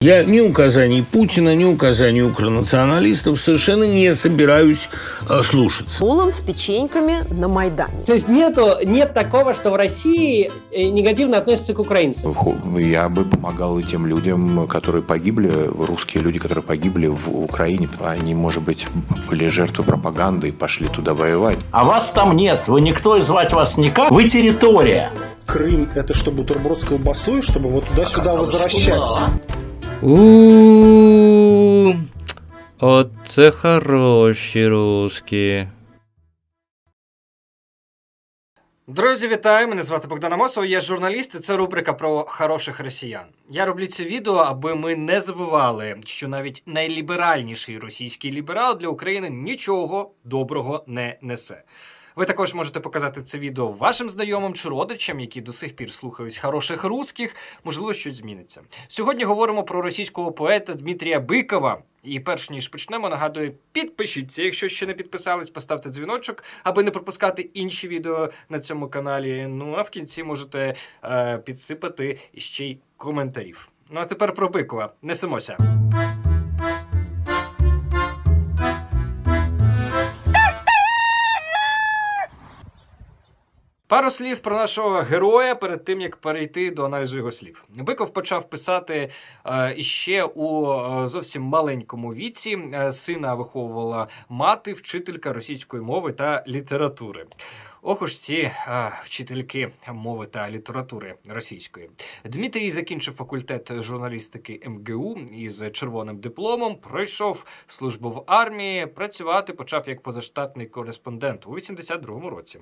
Я ни указаний Путина, ни указаний укронационалистов совершенно не собираюсь э, слушаться. Улан с печеньками на Майдане. То есть нету, нет такого, что в России э, негативно относятся к украинцам. Я бы помогал и тем людям, которые погибли, русские люди, которые погибли в Украине. Они, может быть, были жертвой пропаганды и пошли туда воевать. А вас там нет, вы никто и звать вас никак, вы территория. Крым это что, бутерброд с колбасой, чтобы вот туда-сюда возвращаться? У Оце хороші русські. Друзі, вітаю! Мене звати Богдан Амосов, я журналіст, і це рубрика про хороших росіян. Я роблю це відео, аби ми не забували, що навіть найліберальніший російський ліберал для України нічого доброго не несе. Ви також можете показати це відео вашим знайомим чи родичам, які до сих пір слухають хороших русських. Можливо, щось зміниться. Сьогодні говоримо про російського поета Дмитрія Бикова. І перш ніж почнемо, нагадую, підпишіться, якщо ще не підписались, поставте дзвіночок, аби не пропускати інші відео на цьому каналі. Ну а в кінці можете е, підсипати ще й коментарів. Ну а тепер про Бикова. Несемося. Пару слів про нашого героя перед тим як перейти до аналізу його слів. Биков почав писати е, іще у е, зовсім маленькому віці. Е, сина виховувала мати, вчителька російської мови та літератури. Ох уж ці е, вчительки мови та літератури російської. Дмитрій закінчив факультет журналістики МГУ із червоним дипломом. Пройшов службу в армії. Працювати почав як позаштатний кореспондент у 82-му році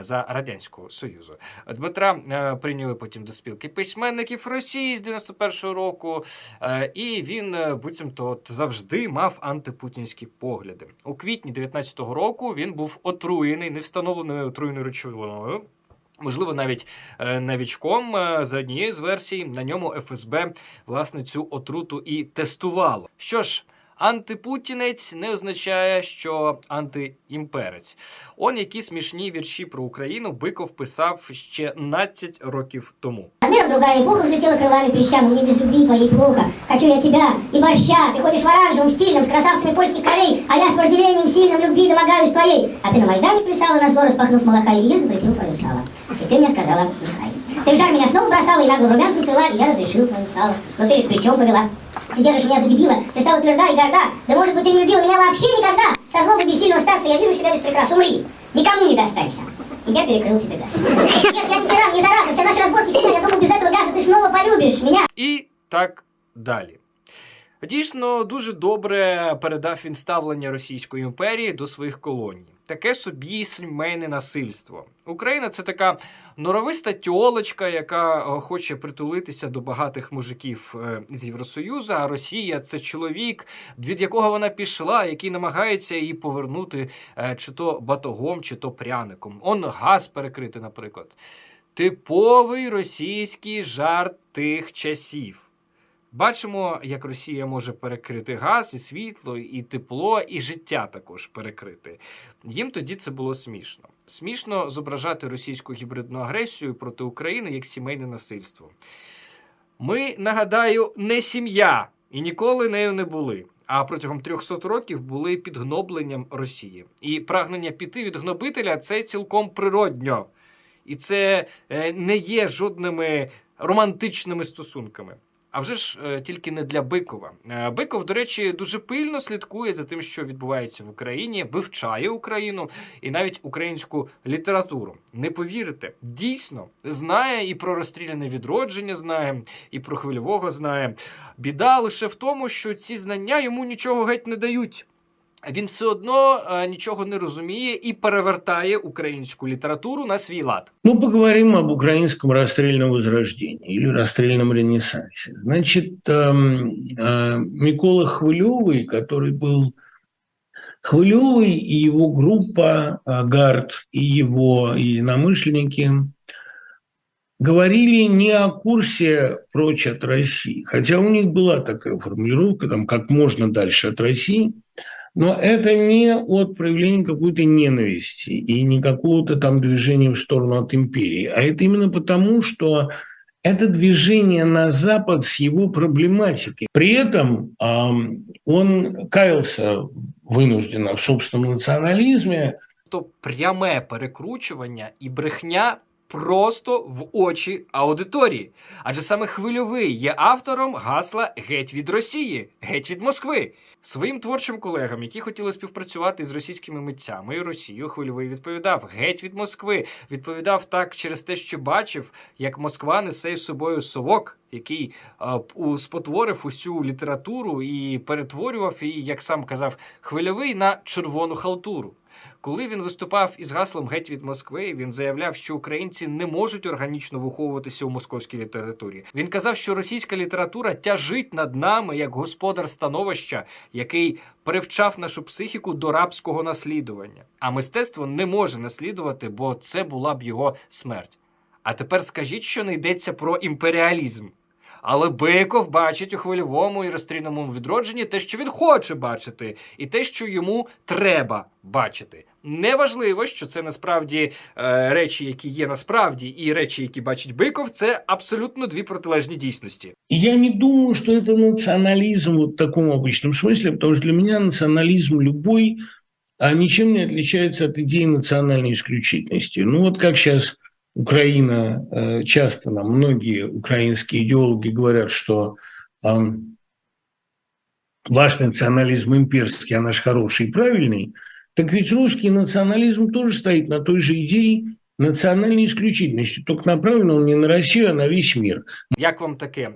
за радянського союзу. Дмитра е, прийняли потім до спілки письменників Росії з 91-го року, е, і він е, буцімто от завжди мав антипутінські погляди. У квітні 19-го року він був отруєний невстановленою отруєною речовиною. Можливо, навіть е, новічком е, за однією з версій на ньому ФСБ власне цю отруту і тестувало. Що ж, антипутінець не означає, що антиімперець. Он які смішні вірші про Україну Биков писав ще 12 років тому. Мир другая эпоха взлетела крылами песчаным, мне без любви твоей плохо. Хочу я тебя и борща, ты ходишь в оранжевом, стильном, с красавцами польских корей, а я с вожделением сильным любви домогаюсь твоей. А ты на Майдане плясала, на зло распахнув молока, и я запретил твое сало. И ты мне сказала, нехай. Ты в жар меня снова бросала и нагло румянцем цвела, и я разрешил твое сало. Но ты лишь плечом повела. Ты держишь меня за дебила, ты стала тверда и горда. Да может быть ты не любила меня вообще никогда. Со злобой бессильного старца я вижу себя без прикрас. Умри, никому не достанься. И я перекрыл тебе газ. Нет, я не тиран, не зараза, все наши разборки всегда, я думаю, без этого газа ты снова полюбишь меня. І так далі. Дійсно, дуже добре передав він ставлення Російської імперії до своїх колоній. Таке собі сімейне насильство. Україна це така норовиста тьолочка, яка е, хоче притулитися до багатих мужиків е, з Євросоюзу. А Росія це чоловік, від якого вона пішла, який намагається її повернути е, чи то батогом, чи то пряником. Он газ перекрити, наприклад. Типовий російський жарт тих часів. Бачимо, як Росія може перекрити газ, і світло, і тепло, і життя також перекрити. Їм тоді це було смішно. Смішно зображати російську гібридну агресію проти України як сімейне насильство. Ми, нагадаю, не сім'я і ніколи нею не були. А протягом 300 років були під гнобленням Росії. І прагнення піти від гнобителя це цілком природньо. І це е, не є жодними романтичними стосунками. А вже ж е, тільки не для Бикова. Е, Биков, до речі, дуже пильно слідкує за тим, що відбувається в Україні, вивчає Україну і навіть українську літературу. Не повірите, дійсно знає і про розстріляне відродження, знає, і про хвильового знає. Біда лише в тому, що ці знання йому нічого геть не дають. Він все одно е, нічого не розуміє і перевертає українську літературу на свій лад. Ну, поговорим об украинском расстрельном возрождении или расстрельном ренессансе. Значит, эм, э, Микола Хвылевый, который был Хвылевый и его группа э, ГАРД, и его единомышленники говорили не о курсе прочь от России, хотя у них была такая формулировка, там, как можно дальше от России, но это не от проявления какой-то ненависти и не какого-то там движения в сторону от империи, а это именно потому, что это движение на Запад с его проблематикой. При этом ам, он каялся вынужденно в собственном национализме, То пряме перекручування і брехня просто в очі аудиторії. Адже саме хвильовий є автором гасла Геть від Росії, геть від Москви. Своїм творчим колегам, які хотіли співпрацювати з російськими митцями і Росією, хвильовий відповідав геть від Москви. Відповідав так через те, що бачив, як Москва несе з собою совок, який е, у- спотворив усю літературу і перетворював її, як сам казав, хвильовий на червону халтуру. Коли він виступав із гаслом геть від Москви, він заявляв, що українці не можуть органічно виховуватися у московській літературі. Він казав, що російська література тяжить над нами як господар становища, який привчав нашу психіку до рабського наслідування. А мистецтво не може наслідувати, бо це була б його смерть. А тепер скажіть, що не йдеться про імперіалізм. Але Биков бачить у хвильовому і розстрільному відродженні те, що він хоче бачити, і те, що йому треба бачити. Неважливо, що це насправді е, речі, які є насправді, і речі, які бачить Биков, це абсолютно дві протилежні дійсності. И я не думаю, что это национализм вот в таком обычном смысле, потому что для меня национализм любой а ничем не отличается от идеи национальной исключительности. Ну вот как сейчас Украина, э, часто нам многие украинские идеологи говорят, что ваш национализм имперский, а наш хороший и правильный, так ведь русский национализм тоже стоит на той же идее национальной исключительности, только направлен он не на Россию, а на весь мир. Як вам таке?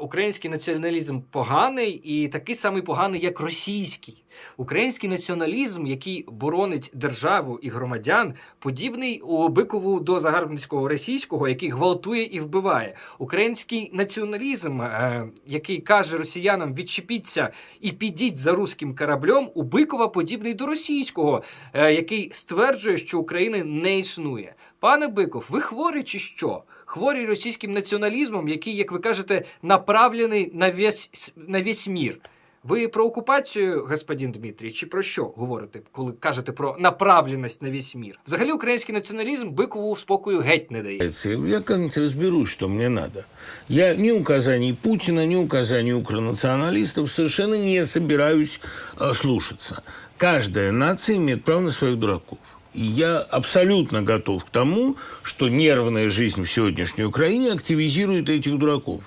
Український націоналізм поганий і такий самий поганий, як російський. Український націоналізм, який боронить державу і громадян, подібний у бикову до загарбницького російського, який гвалтує і вбиває. Український націоналізм, е, який каже росіянам відчепіться і підіть за руським кораблем, у Бикова подібний до російського, е, який стверджує, що України не існує. Пане Биков, ви хворі чи що? Хворі російським націоналізмом, який, як ви кажете, направлений на весь, на весь мір. Ви про окупацію, господин Дмитрій, чи про що говорите, коли кажете про направленість на весь мір? Взагалі, український націоналізм бикову спокою геть не дає. Я как-нибудь разберусь, что мне надо. Я ни указаний Путина, ни указаний укронационалистов совершенно не собираюсь э, слушаться. Каждая нация право на своих дураков. И я абсолютно готов к тому, что нервная жизнь в сегодняшней Украине активизирует этих дураков.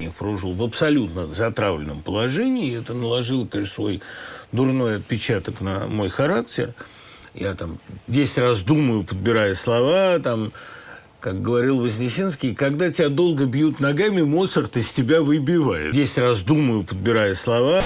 Я прожил в абсолютно затравленном положении, и это наложило, конечно, свой дурной отпечаток на мой характер. Я там 10 раз думаю, подбирая слова, там, как говорил Вознесенский, когда тебя долго бьют ногами, Моцарт из тебя выбивает. 10 раз думаю, подбирая слова.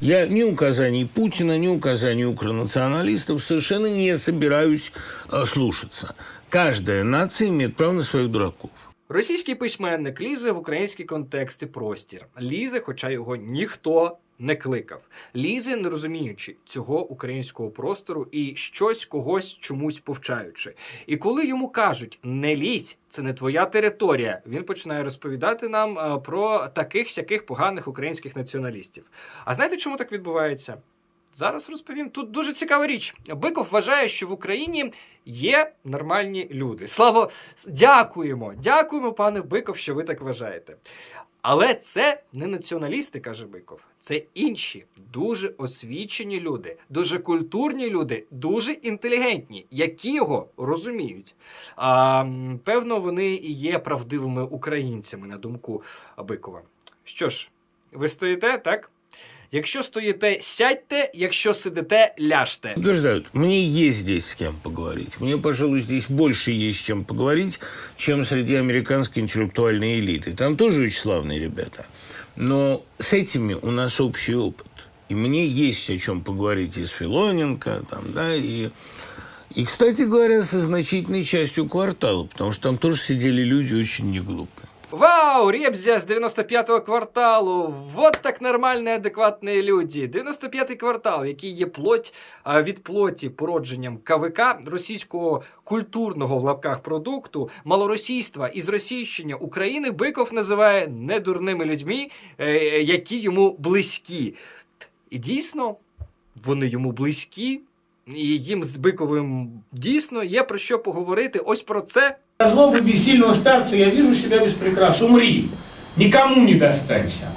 Я ни указаний Путина, ни указаний укронационалистов совершенно не собираюсь э, слушаться. Каждая нация имеет право на своих дураков. Російський письменник лізе в український контекст і простір. Лізе, хоча його ніхто не кликав. Лізе, не розуміючи цього українського простору і щось когось чомусь повчаючи. І коли йому кажуть не лізь, це не твоя територія, він починає розповідати нам е, про таких сяких поганих українських націоналістів. А знаєте, чому так відбувається? Зараз розповім. Тут дуже цікава річ. Биков вважає, що в Україні є нормальні люди. Слава, дякуємо, дякуємо, пане Биков, що ви так вважаєте. Але це не націоналісти, каже Биков. Це інші дуже освічені люди, дуже культурні люди, дуже інтелігентні, які його розуміють. А, певно, вони і є правдивими українцями, на думку Бикова. Що ж, ви стоїте, так? Якщо стоїте, сядьте, якщо сидите, ляжте. Утверждают, мне есть здесь с кем поговорить. Мне, пожалуй, здесь больше есть с чем поговорить, чем среди американской интеллектуальной элиты. Там тоже очень славные ребята. Но с этими у нас общий опыт. И мне есть о чем поговорить и с Филоненко, там, да, и, и, кстати говоря, со значительной частью квартала, потому что там тоже сидели люди очень неглупые. Вау, Ребзя з 95-го кварталу. Вот так нормальні, адекватні люди. 95-й квартал, який є плоть від плоті породженням КВК, російського культурного в лапках продукту, малоросійства і зросійщення України Биков називає недурними людьми, е, які йому близькі. І дійсно, вони йому близькі, і їм з Биковим дійсно є про що поговорити. Ось про це злобы бессильного старца я вижу себя без прикрас. Умри, никому не достанься.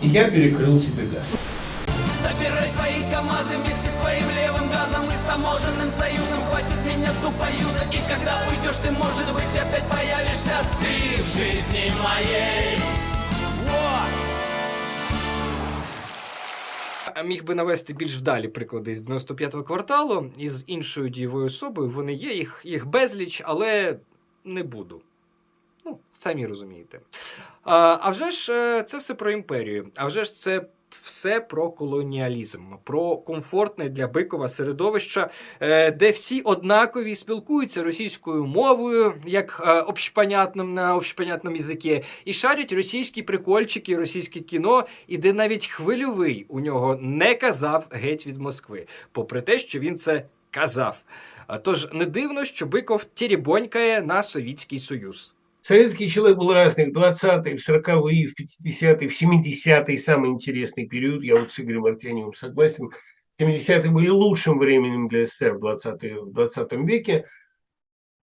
И я перекрыл тебе газ. Забирай свои КамАЗы вместе с твоим левым газом и с таможенным союзом Хватит меня тупо юзать И когда уйдешь ты, может быть, опять появишься Ты в жизни моей Вот. А Міг би навести більш вдалі приклади з 95-го кварталу із іншою дієвою особою. Вони є, їх, їх безліч, але не буду. Ну, самі розумієте. А, а вже ж е, це все про імперію. А вже ж це все про колоніалізм, про комфортне для Бикова середовище, е, де всі однакові спілкуються російською мовою, як е, общепонятним на общепонятному язикі, і шарять російські прикольчики, російське кіно, і де навіть хвильовий у нього не казав геть від Москви, попри те, що він це казав. А Тож не дивно, що Биков тірібонькає на Совітський Союз. Советский человек был разный в 20-е, в 40-е, в 50-е, в 70-е, самый интересный период, я вот с Игорем Артеньевым согласен, 70-е были лучшим временем для СССР в 20, в 20 веке.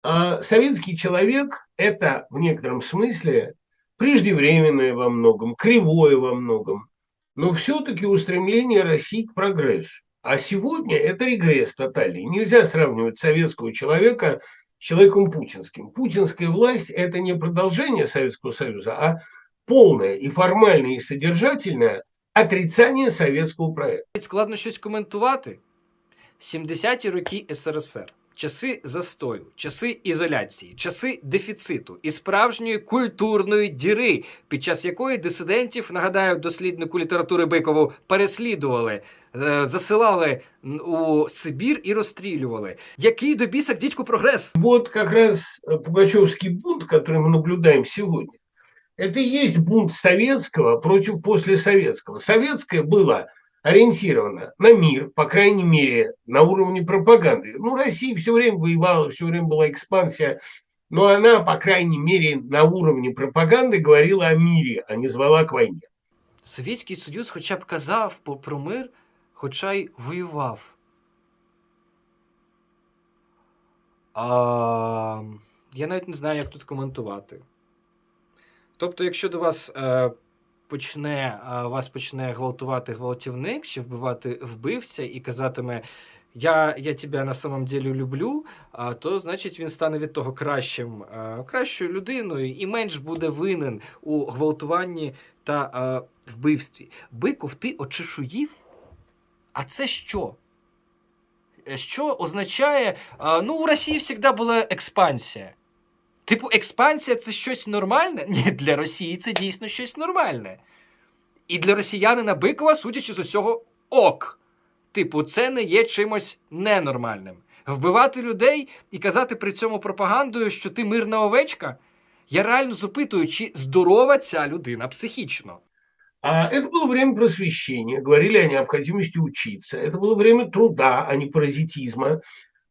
А советский человек – это в некотором смысле преждевременное во многом, кривое во многом, но все-таки устремление России к прогрессу. А сегодня это регресс тотальный. Нельзя сравнивать советского человека с человеком путинским. Путинская власть – это не продолжение Советского Союза, а полное и формальное, и содержательное отрицание советского проекта. Складно щось коментувати. 70-ті роки СРСР. Часи застою, часи ізоляції, часи дефіциту і справжньої культурної діри, під час якої дисидентів, нагадаю, досліднику літератури Бикову переслідували, е, засилали н- у Сибір і розстрілювали. Який до біса к дідьку прогрес? Вот как раз э, Пугачевский бунт, который мы наблюдаем сегодня, это и есть бунт советского против послесоветского. Советское было ориентировано на мир, по крайней мере, на уровне пропаганды. Ну, Россия все время воевала, все время была экспансия, но она, по крайней мере, на уровне пропаганды говорила о мире, а не звала к войне. Совєтський Союз хоча б казав про мир, хоча й воював. А, я навіть не знаю, як тут коментувати. Тобто, якщо до вас е, почне, вас почне гвалтувати гвалтівник чи вбивати вбивця і казатиме я, я тебе на самом деле люблю, то значить він стане від того кращим, кращою людиною і менш буде винен у гвалтуванні та вбивстві. Биков, ти очешуїв? А це що? Е, Що означає, ну, у Росії завжди була експансія. Типу, експансія це щось нормальне? Ні, для Росії це дійсно щось нормальне. І для росіянина Бикова, судячи з усього, ок. Типу, це не є чимось ненормальним. Вбивати людей і казати при цьому пропагандою, що ти мирна овечка. Я реально запитую, чи здорова ця людина психічно. А это было время просвещения, говорили о необходимости учиться. Это было время труда, а не паразитизма.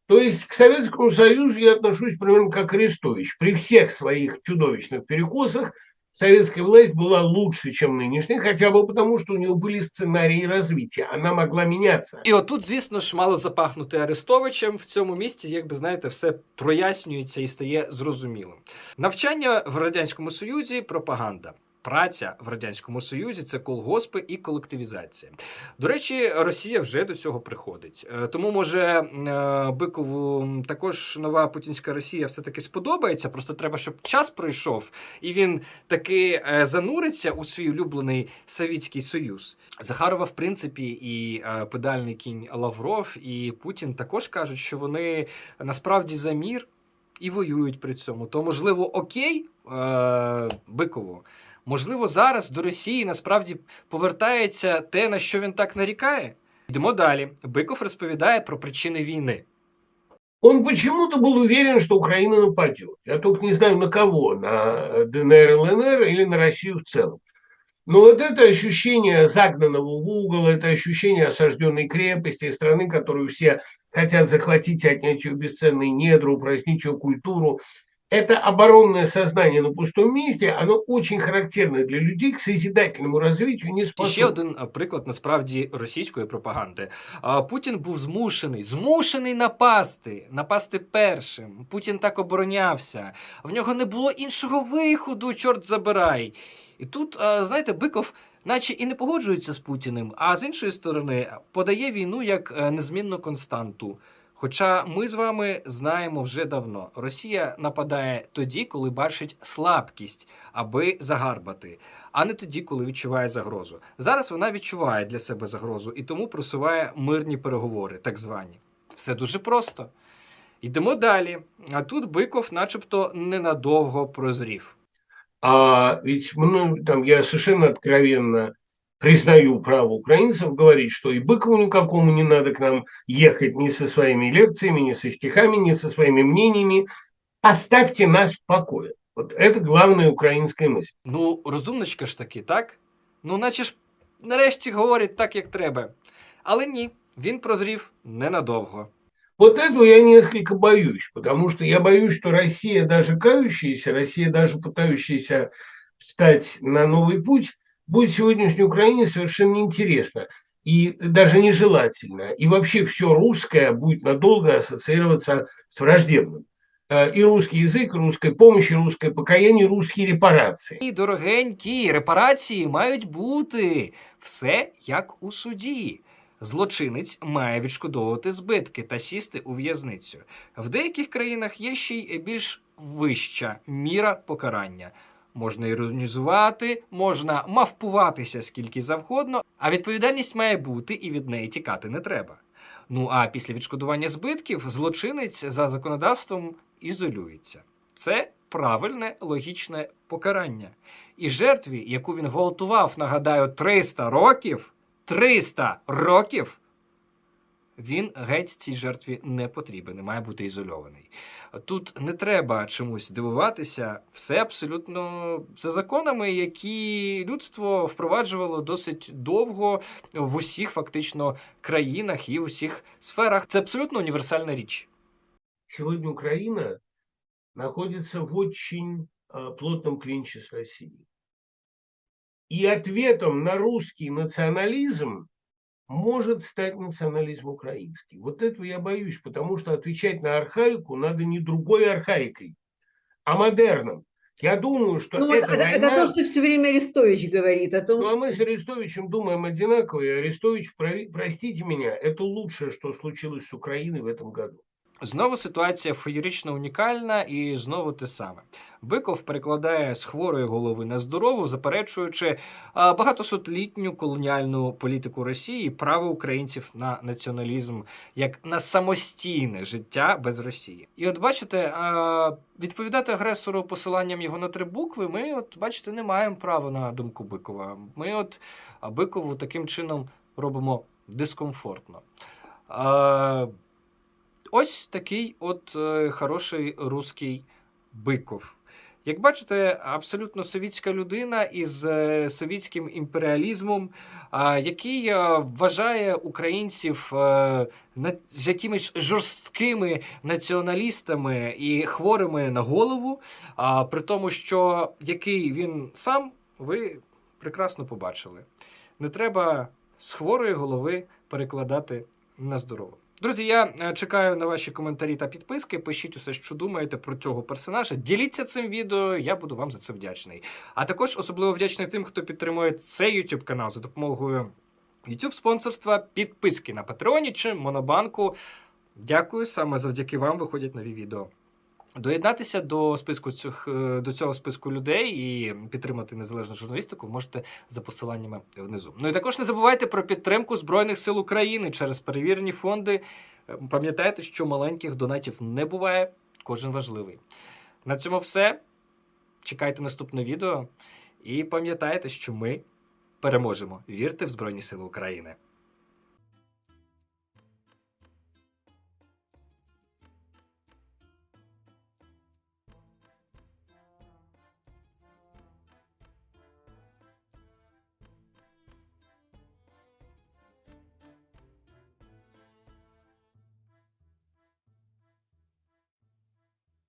То есть к Советскому Союзу я отношусь примерно как Арестович. При всех своих чудовищных перекосах советская власть была лучше, чем нынешняя, хотя бы потому, что у нее были сценарии развития. Она могла меняться. І отут, звісно ж, мало запахнути Арестовичем в цьому місці, якби знаєте, все прояснюється і стає зрозумілим. Навчання в радянському союзі пропаганда. Праця в радянському союзі це колгоспи і колективізація. До речі, Росія вже до цього приходить. Е, Тому може е, Бикову також нова путінська Росія все таки сподобається. Просто треба, щоб час пройшов, і він таки е, зануриться у свій улюблений Совітський Союз. Захарова, в принципі, і педальний кінь Лавров, і Путін також кажуть, що вони насправді за мір і воюють при цьому. То, можливо, окей, Бикову. Можливо, зараз до Росії насправді повертається те, на що він так нарікає. Йдемо далі. Биков розповідає про причини війни. Он почему-то был уверен, что Украина нападет. Я только не знаю, на кого, на ДНР, ЛНР или на Россию в целом. Но вот это ощущение загнанного в угол, это ощущение осажденной крепости, страны, которую все хотят захватить и отнять ее бесценные недра, упразднить ее культуру, это оборонное сознание на пустом месте, оно очень характерно для людей к созидательному развитию не І ще один приклад насправді російської пропаганди. Путін був змушений, змушений напасти, напасти першим. Путін так оборонявся. В нього не було іншого виходу, чорт забирай. І тут, знаєте, Биков, наче і не погоджується з Путіним, а з іншої сторони, подає війну як е, незмінну константу. Хоча ми з вами знаємо вже давно, Росія нападає тоді, коли бачить слабкість, аби загарбати а не тоді, коли відчуває загрозу. Зараз вона відчуває для себе загрозу і тому просуває мирні переговори, так звані. Все дуже просто. Йдемо далі. А тут Биков, начебто, ненадовго прозрів. А ведь ну, там, я совершенно откровенно признаю право украинцев говорить, что и Быкову никакому не надо к нам ехать ни со своими лекциями, ни со стихами, ни со своими мнениями. Оставьте нас в покое. Вот это главная украинская мысль. Ну, розумничка ж таки, так? Ну, наче ж нарешті говорить так, як треба. Але ні, він прозрів ненадовго. Вот этого я несколько боюсь, потому что я боюсь, что Россия, даже кающаяся, Россия, даже пытающаяся встать на новый путь, будет сегодняшней Украине совершенно неинтересно и даже нежелательно. И вообще все русское будет надолго ассоциироваться с враждебным. Э, И русский язык, и русская помощь, и русское покаяние, и русские репарации. І, дорогенькі, репарації мають бути. Все як у суді. Злочинець має відшкодовувати збитки та сісти у в'язницю. В деяких країнах є ще й більш вища міра покарання. Можна іронізувати, можна мавпуватися скільки завгодно, а відповідальність має бути і від неї тікати не треба. Ну а після відшкодування збитків злочинець за законодавством ізолюється. Це правильне логічне покарання. І жертві, яку він гвалтував, нагадаю, 300 років, 300 років, він геть цій жертві не потрібен і має бути ізольований. Тут не треба чомусь дивуватися, все абсолютно за законами, які людство впроваджувало досить довго в усіх фактично країнах і в усіх сферах. Це абсолютно універсальна річ. Сегодня Украина находится в очень э, плотном клинче с Россией. И ответом на русский национализм может стать национализм украинский. Вот этого я боюсь, потому что отвечать на архаику надо не другой архаикой, а модерном. Я думаю, что Ну, вот это, это война- то, что все время Арестович говорит, о том, Ну, а что... мы с Арестовичем думаем одинаково, и Арестович, простите меня, это лучшее, что случилось с Украиной в этом году. Знову ситуація феєрично унікальна і знову те саме. Биков перекладає з хворої голови на здорову, заперечуючи багатосотлітню колоніальну політику Росії право українців на націоналізм як на самостійне життя без Росії. І от бачите, відповідати агресору посиланням його на три букви, ми, от бачите, не маємо права на думку Бикова. Ми, от Бикову таким чином робимо дискомфортно. Ось такий от е, хороший руський Биков. Як бачите, абсолютно совітська людина із е, совітським імперіалізмом, який е, вважає українців з якимись жорсткими націоналістами і хворими на голову, при тому, що який він сам, ви прекрасно побачили. Не треба з хворої голови перекладати на здорову. Друзі, я е, чекаю на ваші коментарі та підписки. Пишіть усе, що думаєте про цього персонажа. Діліться цим відео, я буду вам за це вдячний. А також особливо вдячний тим, хто підтримує цей YouTube канал за допомогою YouTube спонсорства, підписки на Патреоні чи Монобанку. Дякую, саме завдяки вам виходять нові відео. Доєднатися до списку цих е, до цього списку людей і підтримати незалежну журналістику можете за посиланнями внизу. Ну і також не забувайте про підтримку Збройних сил України через перевірені фонди. Е, Пам'ятайте, що маленьких донатів не буває, кожен важливий. На цьому все. Чекайте наступне відео і пам'ятайте, що ми переможемо. Вірте в Збройні Сили України.